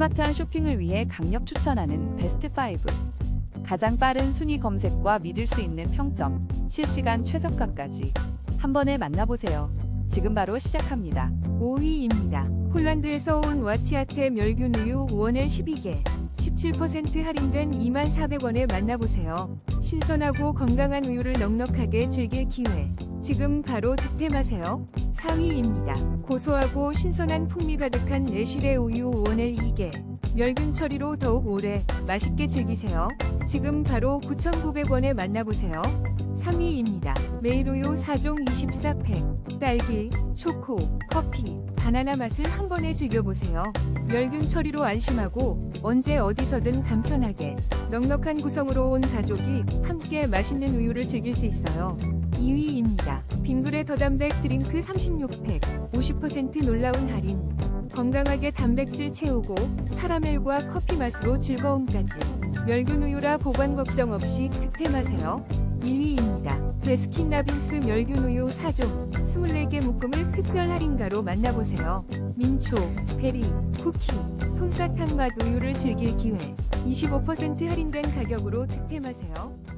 스마트한 쇼핑을 위해 강력 추천하는 베스트 5. 가장 빠른 순위 검색과 믿을 수 있는 평점, 실시간 최저가까지 한 번에 만나보세요. 지금 바로 시작합니다. 5위입니다. 폴란드에서 온 와치아테 멸균 우유 5원에 12개. 17% 할인된 24,400원에 만나보세요. 신선하고 건강한 우유를 넉넉하게 즐길 기회. 지금 바로 득템하세요. 4위입니다. 고소하고 신선한 풍미 가득한 내실의 우유 5원을 2개. 멸균 처리로 더욱 오래 맛있게 즐기세요. 지금 바로 9,900원에 만나보세요. 3위입니다. 메일우유 4종 24팩. 딸기, 초코, 커피, 바나나 맛을 한 번에 즐겨보세요. 멸균 처리로 안심하고 언제 어디서든 간편하게 넉넉한 구성으로 온 가족이 함께 맛있는 우유를 즐길 수 있어요. 2위입니다. 빙그레 더 담백 드링크 36팩 50% 놀라운 할인 건강하게 단백질 채우고 카라멜과 커피 맛으로 즐거움까지 멸균 우유라 보관 걱정 없이 득템하세요. 1위입니다. 베스킨 라빈스 멸균 우유 4종 24개 묶음을 특별 할인가로 만나보세요. 민초, 베리, 쿠키, 솜사탕 맛 우유를 즐길 기회 25% 할인된 가격으로 득템하세요.